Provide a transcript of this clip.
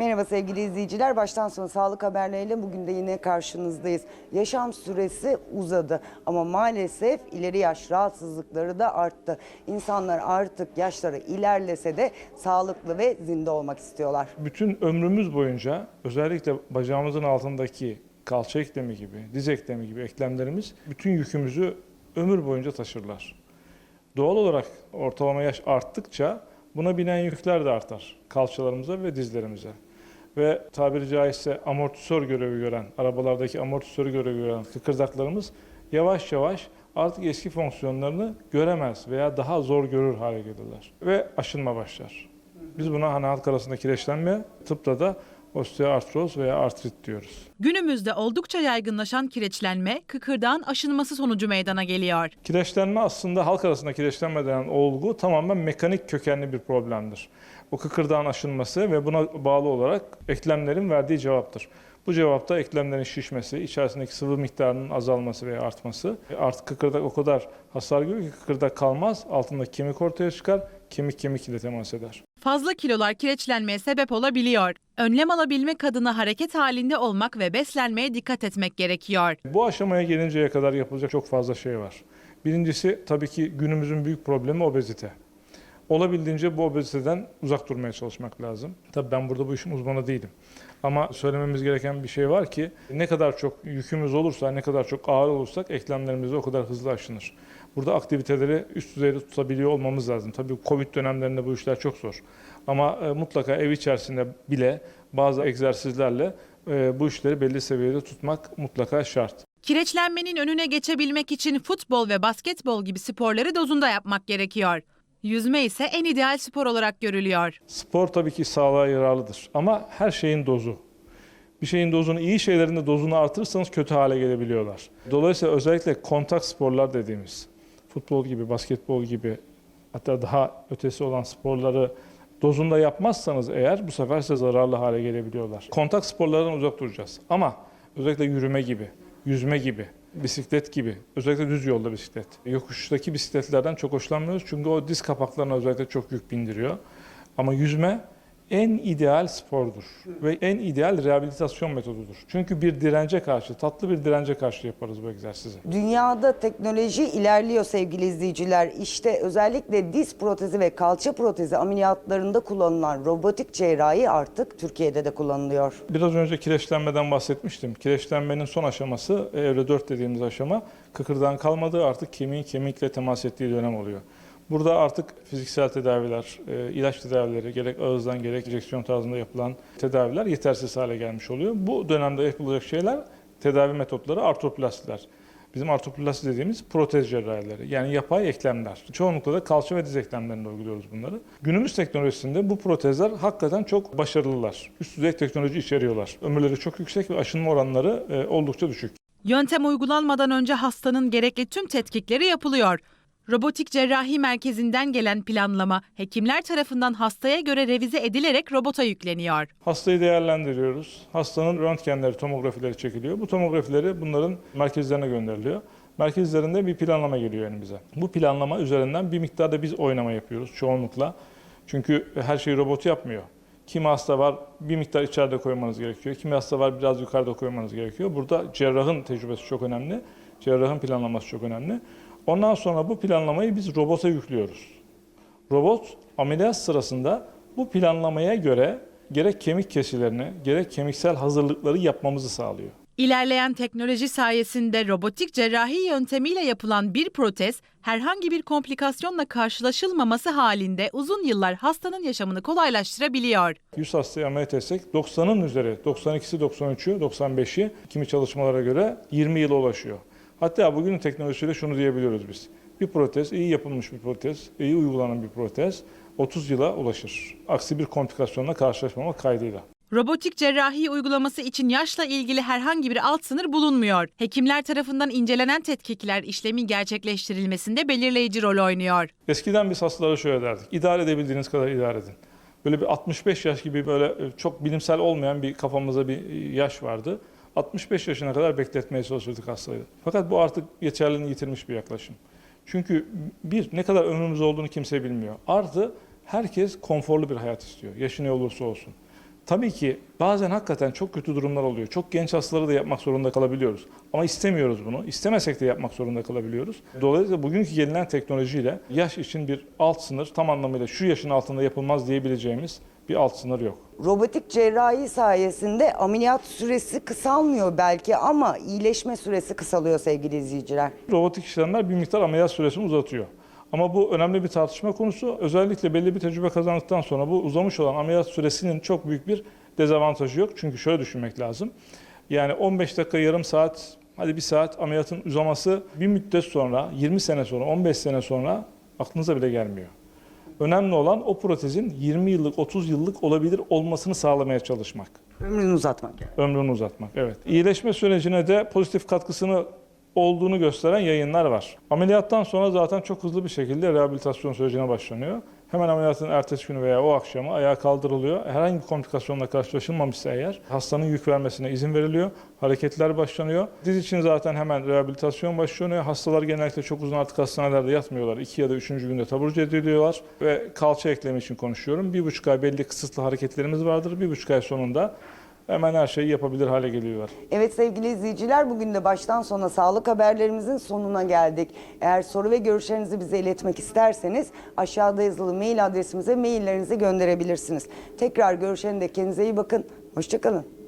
Merhaba sevgili izleyiciler. Baştan sona sağlık haberleriyle bugün de yine karşınızdayız. Yaşam süresi uzadı ama maalesef ileri yaş rahatsızlıkları da arttı. İnsanlar artık yaşları ilerlese de sağlıklı ve zinde olmak istiyorlar. Bütün ömrümüz boyunca özellikle bacağımızın altındaki kalça eklemi gibi, diz eklemi gibi eklemlerimiz bütün yükümüzü ömür boyunca taşırlar. Doğal olarak ortalama yaş arttıkça buna binen yükler de artar kalçalarımıza ve dizlerimize. Ve tabiri caizse amortisör görevi gören, arabalardaki amortisör görevi gören kıkırdaklarımız yavaş yavaş artık eski fonksiyonlarını göremez veya daha zor görür hale gelirler. Ve aşınma başlar. Biz buna hani halk arasında kireçlenme, tıpta da osteoartroz veya artrit diyoruz. Günümüzde oldukça yaygınlaşan kireçlenme, kıkırdağın aşınması sonucu meydana geliyor. Kireçlenme aslında halk arasında kireçlenme denen olgu tamamen mekanik kökenli bir problemdir. O kıkırdağın aşınması ve buna bağlı olarak eklemlerin verdiği cevaptır. Bu cevapta eklemlerin şişmesi, içerisindeki sıvı miktarının azalması veya artması. E, Artık kıkırdak o kadar hasar görüyor ki kıkırdak kalmaz, altında kemik ortaya çıkar, kemik kemik ile temas eder. Fazla kilolar kireçlenmeye sebep olabiliyor. Önlem alabilmek adına hareket halinde olmak ve beslenmeye dikkat etmek gerekiyor. Bu aşamaya gelinceye kadar yapılacak çok fazla şey var. Birincisi tabii ki günümüzün büyük problemi obezite. Olabildiğince bu obeziteden uzak durmaya çalışmak lazım. Tabii ben burada bu işin uzmanı değilim. Ama söylememiz gereken bir şey var ki ne kadar çok yükümüz olursa, ne kadar çok ağır olursak eklemlerimiz o kadar hızlı aşınır. Burada aktiviteleri üst düzeyde tutabiliyor olmamız lazım. Tabii Covid dönemlerinde bu işler çok zor. Ama e, mutlaka ev içerisinde bile bazı egzersizlerle e, bu işleri belli seviyede tutmak mutlaka şart. Kireçlenmenin önüne geçebilmek için futbol ve basketbol gibi sporları dozunda yapmak gerekiyor. Yüzme ise en ideal spor olarak görülüyor. Spor tabii ki sağlığa yararlıdır ama her şeyin dozu. Bir şeyin dozunu, iyi şeylerin de dozunu artırırsanız kötü hale gelebiliyorlar. Dolayısıyla özellikle kontak sporlar dediğimiz, futbol gibi, basketbol gibi hatta daha ötesi olan sporları dozunda yapmazsanız eğer bu sefer size zararlı hale gelebiliyorlar. Kontak sporlardan uzak duracağız ama özellikle yürüme gibi, yüzme gibi, bisiklet gibi, özellikle düz yolda bisiklet. Yokuştaki bisikletlerden çok hoşlanmıyoruz çünkü o diz kapaklarına özellikle çok yük bindiriyor. Ama yüzme en ideal spordur ve en ideal rehabilitasyon metodudur. Çünkü bir dirence karşı, tatlı bir dirence karşı yaparız bu egzersizi. Dünyada teknoloji ilerliyor sevgili izleyiciler. İşte özellikle diz protezi ve kalça protezi ameliyatlarında kullanılan robotik cerrahi artık Türkiye'de de kullanılıyor. Biraz önce kireçlenmeden bahsetmiştim. Kireçlenmenin son aşaması, evre 4 dediğimiz aşama, kıkırdağın kalmadığı artık kemiğin kemikle temas ettiği dönem oluyor. Burada artık fiziksel tedaviler, e, ilaç tedavileri, gerek ağızdan gerek enjeksiyon tarzında yapılan tedaviler yetersiz hale gelmiş oluyor. Bu dönemde yapılacak şeyler, tedavi metotları artroplastiler. Bizim artroplasti dediğimiz protez cerrahileri yani yapay eklemler. Çoğunlukla da kalça ve diz eklemlerinde uyguluyoruz bunları. Günümüz teknolojisinde bu protezler hakikaten çok başarılılar. Üst düzey teknoloji içeriyorlar. Ömürleri çok yüksek ve aşınma oranları e, oldukça düşük. Yöntem uygulanmadan önce hastanın gerekli tüm tetkikleri yapılıyor. Robotik cerrahi merkezinden gelen planlama hekimler tarafından hastaya göre revize edilerek robota yükleniyor. Hastayı değerlendiriyoruz. Hastanın röntgenleri, tomografileri çekiliyor. Bu tomografileri bunların merkezlerine gönderiliyor. Merkezlerinde bir planlama geliyor elimize. Bu planlama üzerinden bir miktarda biz oynama yapıyoruz çoğunlukla. Çünkü her şeyi robot yapmıyor. Kimi hasta var bir miktar içeride koymanız gerekiyor. Kimi hasta var biraz yukarıda koymanız gerekiyor. Burada cerrahın tecrübesi çok önemli. Cerrahın planlaması çok önemli. Ondan sonra bu planlamayı biz robota yüklüyoruz. Robot ameliyat sırasında bu planlamaya göre gerek kemik kesilerini gerek kemiksel hazırlıkları yapmamızı sağlıyor. İlerleyen teknoloji sayesinde robotik cerrahi yöntemiyle yapılan bir protez herhangi bir komplikasyonla karşılaşılmaması halinde uzun yıllar hastanın yaşamını kolaylaştırabiliyor. 100 hastayı ameliyat etsek 90'ın üzeri, 92'si, 93'ü, 95'i kimi çalışmalara göre 20 yıla ulaşıyor. Hatta bugünün teknolojisiyle şunu diyebiliyoruz biz. Bir protez, iyi yapılmış bir protez, iyi uygulanan bir protez 30 yıla ulaşır. Aksi bir komplikasyonla karşılaşmamak kaydıyla. Robotik cerrahi uygulaması için yaşla ilgili herhangi bir alt sınır bulunmuyor. Hekimler tarafından incelenen tetkikler işlemin gerçekleştirilmesinde belirleyici rol oynuyor. Eskiden biz hastalara şöyle derdik. İdare edebildiğiniz kadar idare edin. Böyle bir 65 yaş gibi böyle e, çok bilimsel olmayan bir kafamızda bir e, yaş vardı. 65 yaşına kadar bekletmeye çalışırdık hastayı. Fakat bu artık geçerliliğini yitirmiş bir yaklaşım. Çünkü bir, ne kadar ömrümüz olduğunu kimse bilmiyor. Artı herkes konforlu bir hayat istiyor. Yaşı ne olursa olsun. Tabii ki bazen hakikaten çok kötü durumlar oluyor. Çok genç hastaları da yapmak zorunda kalabiliyoruz. Ama istemiyoruz bunu. İstemesek de yapmak zorunda kalabiliyoruz. Dolayısıyla bugünkü gelinen teknolojiyle yaş için bir alt sınır tam anlamıyla şu yaşın altında yapılmaz diyebileceğimiz bir alt sınır yok. Robotik cerrahi sayesinde ameliyat süresi kısalmıyor belki ama iyileşme süresi kısalıyor sevgili izleyiciler. Robotik işlemler bir miktar ameliyat süresini uzatıyor. Ama bu önemli bir tartışma konusu. Özellikle belli bir tecrübe kazandıktan sonra bu uzamış olan ameliyat süresinin çok büyük bir dezavantajı yok. Çünkü şöyle düşünmek lazım. Yani 15 dakika, yarım saat, hadi bir saat ameliyatın uzaması bir müddet sonra, 20 sene sonra, 15 sene sonra aklınıza bile gelmiyor. Önemli olan o protezin 20 yıllık, 30 yıllık olabilir olmasını sağlamaya çalışmak. Ömrünü uzatmak. Ömrünü uzatmak, evet. İyileşme sürecine de pozitif katkısını olduğunu gösteren yayınlar var. Ameliyattan sonra zaten çok hızlı bir şekilde rehabilitasyon sürecine başlanıyor. Hemen ameliyatın ertesi günü veya o akşamı ayağa kaldırılıyor. Herhangi bir komplikasyonla karşılaşılmamışsa eğer hastanın yük vermesine izin veriliyor. Hareketler başlanıyor. Diz için zaten hemen rehabilitasyon başlanıyor. Hastalar genellikle çok uzun artık hastanelerde yatmıyorlar. 2 ya da 3. günde taburcu ediliyorlar. Ve kalça eklemi için konuşuyorum. Bir buçuk ay belli kısıtlı hareketlerimiz vardır. Bir buçuk ay sonunda hemen her şeyi yapabilir hale geliyorlar. Evet sevgili izleyiciler bugün de baştan sona sağlık haberlerimizin sonuna geldik. Eğer soru ve görüşlerinizi bize iletmek isterseniz aşağıda yazılı mail adresimize maillerinizi gönderebilirsiniz. Tekrar görüşene dek kendinize iyi bakın. Hoşçakalın.